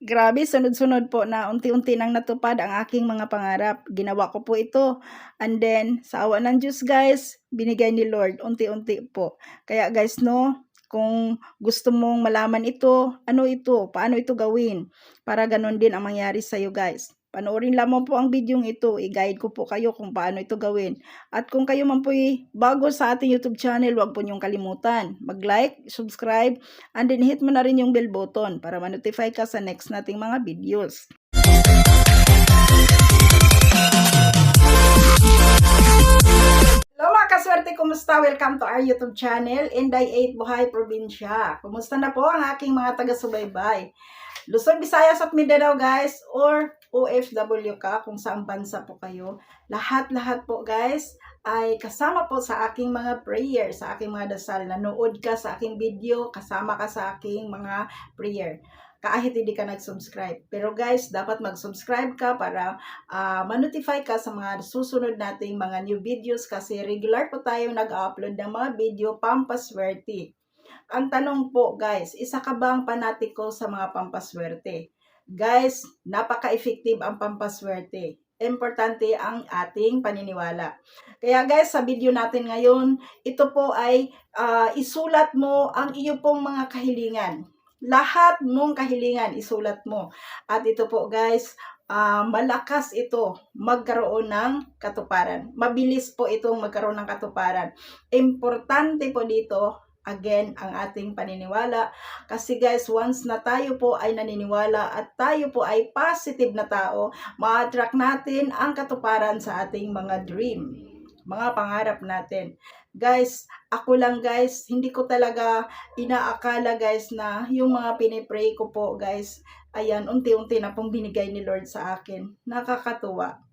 Grabe, sunod-sunod po na unti-unti nang natupad ang aking mga pangarap. Ginawa ko po ito. And then, sa awa ng Diyos guys, binigay ni Lord unti-unti po. Kaya guys, no, kung gusto mong malaman ito, ano ito, paano ito gawin, para ganun din ang mangyari sa'yo guys. Panoorin lamang po ang bidyong ito. I-guide ko po kayo kung paano ito gawin. At kung kayo man po bago sa ating YouTube channel, huwag po niyong kalimutan. Mag-like, subscribe, and then hit mo na rin yung bell button para ma-notify ka sa next nating mga videos. Hello mga kaswerte, kumusta? Welcome to our YouTube channel, Inday 8 Buhay Probinsya. Kumusta na po ang aking mga taga-subaybay? Luzon, Visayas at Mindanao guys, or OFW ka, kung saan bansa po kayo. Lahat-lahat po guys, ay kasama po sa aking mga prayer, sa aking mga dasal. Nanood ka sa aking video, kasama ka sa aking mga prayer kahit hindi ka nag-subscribe. Pero guys, dapat mag-subscribe ka para uh, ma-notify ka sa mga susunod nating mga new videos kasi regular po tayo nag-upload ng mga video pampaswerte. Ang tanong po guys, isa ka bang panatiko sa mga pampaswerte? Guys, napaka-effective ang pampaswerte importante ang ating paniniwala. Kaya guys, sa video natin ngayon, ito po ay uh, isulat mo ang iyo pong mga kahilingan lahat mong kahilingan, isulat mo. At ito po guys, uh, malakas ito magkaroon ng katuparan. Mabilis po itong magkaroon ng katuparan. Importante po dito, again, ang ating paniniwala. Kasi guys, once na tayo po ay naniniwala at tayo po ay positive na tao, ma-attract natin ang katuparan sa ating mga dream, mga pangarap natin. Guys, ako lang guys, hindi ko talaga inaakala guys na yung mga pinipray ko po guys, ayan, unti-unti na pong binigay ni Lord sa akin. Nakakatuwa.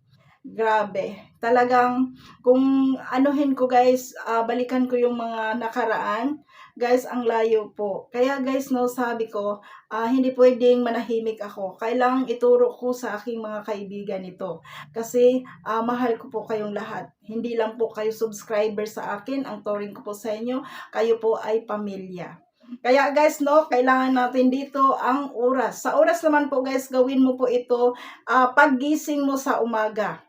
Grabe. Talagang kung anuhin ko guys, uh, balikan ko yung mga nakaraan, guys, ang layo po. Kaya guys, no, sabi ko, uh, hindi pwedeng manahimik ako. Kailangang ituro ko sa aking mga kaibigan ito. Kasi uh, mahal ko po kayong lahat. Hindi lang po kayo subscriber sa akin. Ang turing ko po sa inyo, kayo po ay pamilya. Kaya guys, no, kailangan natin dito ang oras. Sa oras naman po guys, gawin mo po ito uh, paggising mo sa umaga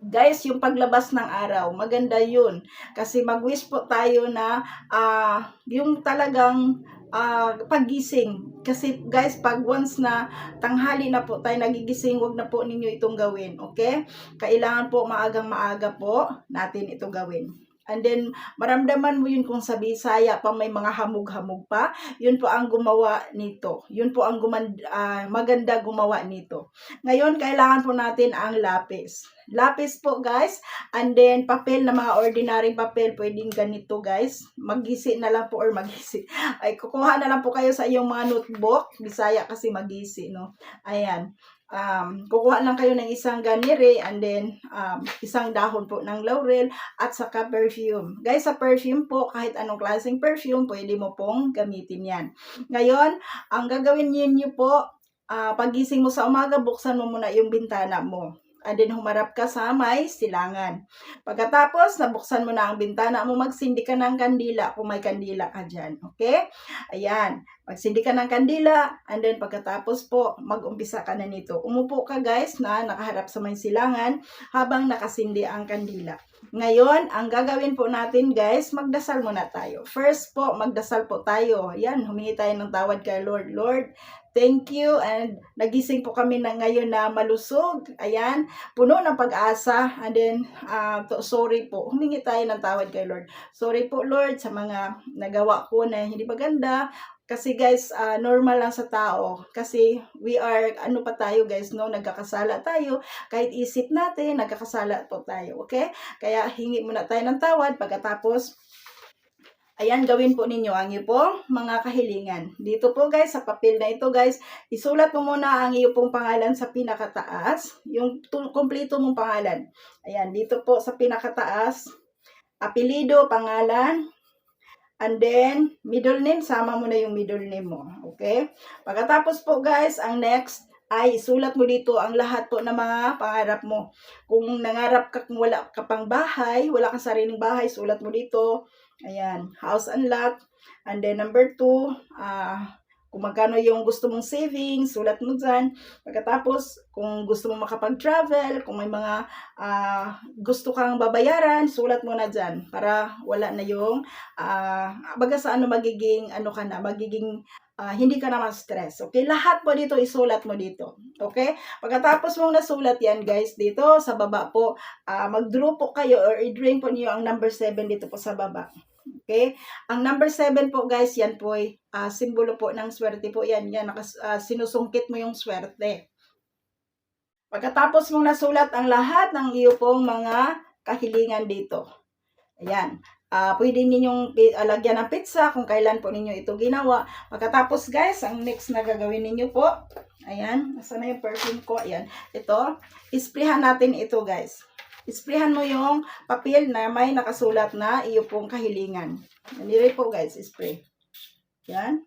Guys, yung paglabas ng araw, maganda yun. Kasi mag-wish po tayo na uh, yung talagang uh, pagising. Kasi guys, pag once na tanghali na po tayo nagigising, wag na po ninyo itong gawin. Okay? Kailangan po maagang maaga po natin ito gawin. And then, maramdaman mo yun kung sa Bisaya pa may mga hamog-hamog pa. Yun po ang gumawa nito. Yun po ang guman, uh, maganda gumawa nito. Ngayon, kailangan po natin ang lapis. Lapis po, guys. And then, papel na mga ordinary papel. Pwedeng ganito, guys. Magisi na lang po or magisi. Ay, kukuha na lang po kayo sa iyong mga notebook. Bisaya kasi magisi, no? Ayan um, kukuha lang kayo ng isang ganire and then um, isang dahon po ng laurel at saka perfume. Guys, sa perfume po, kahit anong klaseng perfume, pwede mo pong gamitin yan. Ngayon, ang gagawin niyo po, uh, pagising mo sa umaga, buksan mo muna yung bintana mo. And then humarap ka sa may silangan. Pagkatapos, nabuksan mo na ang bintana mo, magsindi ka ng kandila kung may kandila ka dyan. Okay? Ayan. Magsindi ka ng kandila, and then pagkatapos po, mag-umpisa ka na nito. Umupo ka guys na nakaharap sa may silangan habang nakasindi ang kandila. Ngayon, ang gagawin po natin guys, magdasal muna tayo. First po, magdasal po tayo. Yan, humingi tayo ng tawad kay Lord. Lord, Thank you and nagising po kami na ngayon na malusog. Ayan, puno ng pag-asa. And then, uh, to, sorry po. Humingi tayo ng tawad kay Lord. Sorry po Lord sa mga nagawa ko na hindi maganda kasi guys, uh, normal lang sa tao. Kasi we are, ano pa tayo guys, no? Nagkakasala tayo. Kahit isip natin, nagkakasala po tayo. Okay? Kaya hingi muna tayo ng tawad. Pagkatapos, ayan, gawin po ninyo ang iyo mga kahilingan. Dito po guys, sa papel na ito guys, isulat mo muna ang iyo pong pangalan sa pinakataas. Yung kumpleto mong pangalan. Ayan, dito po sa pinakataas. Apelido, pangalan, And then, middle name, sama mo na yung middle name mo. Okay? Pagkatapos po guys, ang next ay isulat mo dito ang lahat po ng mga pangarap mo. Kung nangarap ka kung wala ka pang bahay, wala kang sariling bahay, sulat mo dito. Ayan, house and lot. And then number two, uh, kung magkano yung gusto mong savings, sulat mo dyan. Pagkatapos, kung gusto mong makapag-travel, kung may mga ah, gusto kang babayaran, sulat mo na dyan para wala na yung, ah, baga sa ano magiging, ano ka na, magiging ah, hindi ka naman stress. Okay? Lahat po dito, isulat mo dito. Okay? Pagkatapos mong nasulat yan, guys, dito sa baba po, ah, mag-draw po kayo or i-drain po niyo ang number 7 dito po sa baba. Okay? Ang number 7 po guys, yan po ay ah, simbolo po ng swerte po yan. Yan, nakas, ah, sinusungkit mo yung swerte. Pagkatapos mong nasulat ang lahat ng iyo pong mga kahilingan dito. Ayan. Ah, pwede ninyong ah, lagyan ng pizza kung kailan po ninyo ito ginawa. Pagkatapos guys, ang next na gagawin ninyo po, ayan, nasa na yung perfume ko, ayan, ito, isprihan natin ito guys. Isprihan mo yung papel na may nakasulat na iyo pong kahilingan. Nandire po guys, spray. Yan.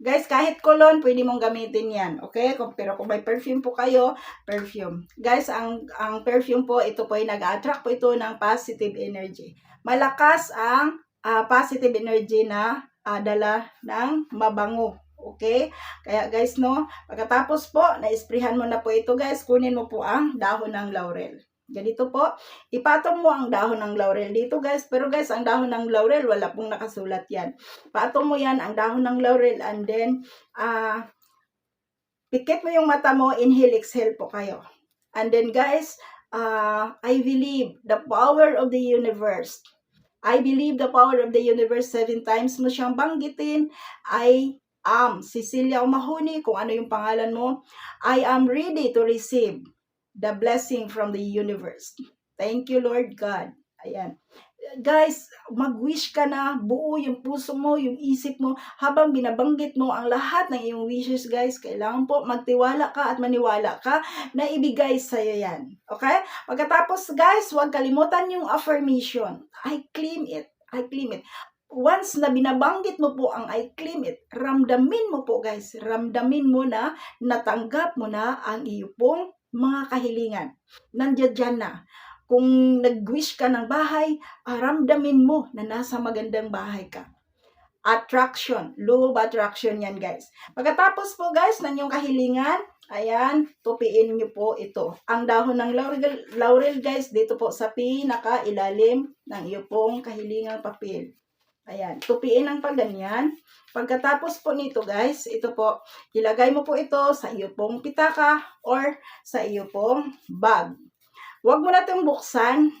Guys, kahit cologne, pwede mong gamitin yan. Okay? Kung, pero kung may perfume po kayo, perfume. Guys, ang, ang perfume po, ito po ay nag-attract po ito ng positive energy. Malakas ang ah, positive energy na ah, dala ng mabango. Okay? Kaya guys, no, pagkatapos po, na-sprayhan mo na po ito guys, kunin mo po ang dahon ng laurel. Ganito po, ipatong mo ang dahon ng laurel dito guys. Pero guys, ang dahon ng laurel, wala pong nakasulat yan. Patong mo yan, ang dahon ng laurel, and then, ah, pikit mo yung mata mo, inhale, exhale po kayo. And then guys, ah, I believe the power of the universe. I believe the power of the universe seven times mo siyang banggitin. I am Cecilia Umahuni, kung ano yung pangalan mo. I am ready to receive the blessing from the universe. Thank you, Lord God. Ayan. Guys, mag-wish ka na, buo yung puso mo, yung isip mo, habang binabanggit mo ang lahat ng iyong wishes, guys, kailangan po magtiwala ka at maniwala ka na ibigay sa'yo yan. Okay? Pagkatapos, guys, huwag kalimutan yung affirmation. I claim it. I claim it once na binabanggit mo po ang I claim it, ramdamin mo po guys, ramdamin mo na natanggap mo na ang iyo pong mga kahilingan. Nandiyan dyan na. Kung nag-wish ka ng bahay, ah, ramdamin mo na nasa magandang bahay ka. Attraction, law of attraction yan guys. Pagkatapos po guys ng yung kahilingan, ayan, tupiin niyo po ito. Ang dahon ng laurel, laurel guys, dito po sa pinaka ilalim ng iyo pong kahilingang papel. Ayan, tupiin ang pagganyan. Pagkatapos po nito guys, ito po, ilagay mo po ito sa iyo pong pitaka or sa iyo pong bag. Huwag mo na itong buksan.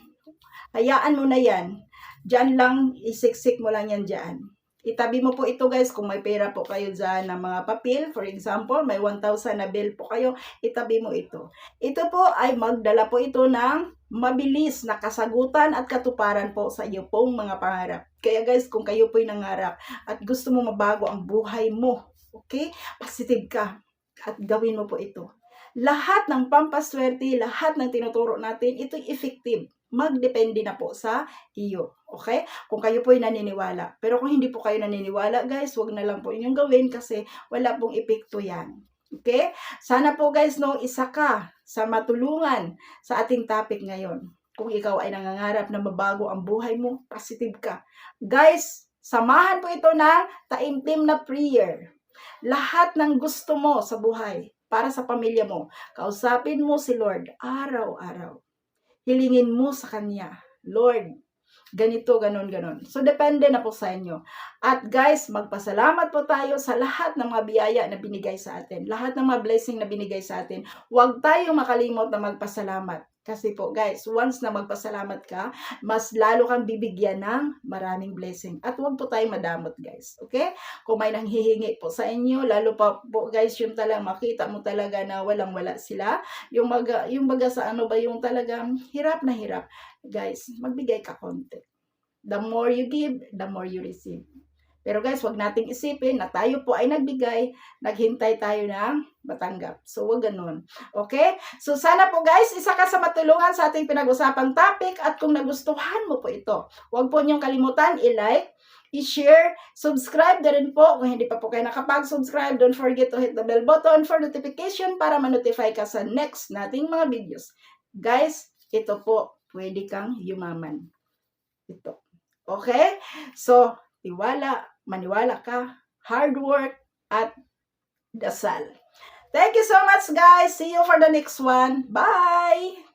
Hayaan mo na yan. Diyan lang, isiksik mo lang yan dyan. Itabi mo po ito guys kung may pera po kayo dyan ng mga papel. For example, may 1,000 na bill po kayo, itabi mo ito. Ito po ay magdala po ito ng mabilis na kasagutan at katuparan po sa iyo pong mga pangarap. Kaya guys, kung kayo po'y nangarap at gusto mo mabago ang buhay mo, okay? Positive ka at gawin mo po ito. Lahat ng pampaswerte, lahat ng tinuturo natin, ito'y effective. Magdepende na po sa iyo. Okay? Kung kayo po'y naniniwala. Pero kung hindi po kayo naniniwala, guys, wag na lang po inyong gawin kasi wala pong epekto yan. Okay? Sana po guys, no, isa ka sa matulungan sa ating topic ngayon. Kung ikaw ay nangangarap na mabago ang buhay mo, positive ka. Guys, samahan po ito ng taimtim na prayer. Lahat ng gusto mo sa buhay, para sa pamilya mo, kausapin mo si Lord araw-araw. Hilingin mo sa Kanya, Lord, ganito, ganon, ganon. So, depende na po sa inyo. At guys, magpasalamat po tayo sa lahat ng mga biyaya na binigay sa atin. Lahat ng mga blessing na binigay sa atin. Huwag tayong makalimot na magpasalamat. Kasi po guys, once na magpasalamat ka, mas lalo kang bibigyan ng maraming blessing. At huwag po tayong madamot guys. Okay? Kung may nanghihingi po sa inyo, lalo pa po guys, yung talagang makita mo talaga na walang wala sila. Yung, maga, yung baga sa ano ba yung talagang hirap na hirap. Guys, magbigay ka konti. The more you give, the more you receive. Pero guys, wag nating isipin na tayo po ay nagbigay, naghintay tayo ng matanggap. So, wag ganun. Okay? So, sana po guys, isa ka sa matulungan sa ating pinag-usapang topic at kung nagustuhan mo po ito, wag po niyong kalimutan i-like, i-share, subscribe na rin po. Kung hindi pa po kayo nakapag-subscribe, don't forget to hit the bell button for notification para ma-notify ka sa next nating mga videos. Guys, ito po, pwede kang yumaman. Ito. Okay? So, tiwala, maniwala ka, hard work, at dasal. Thank you so much guys. See you for the next one. Bye!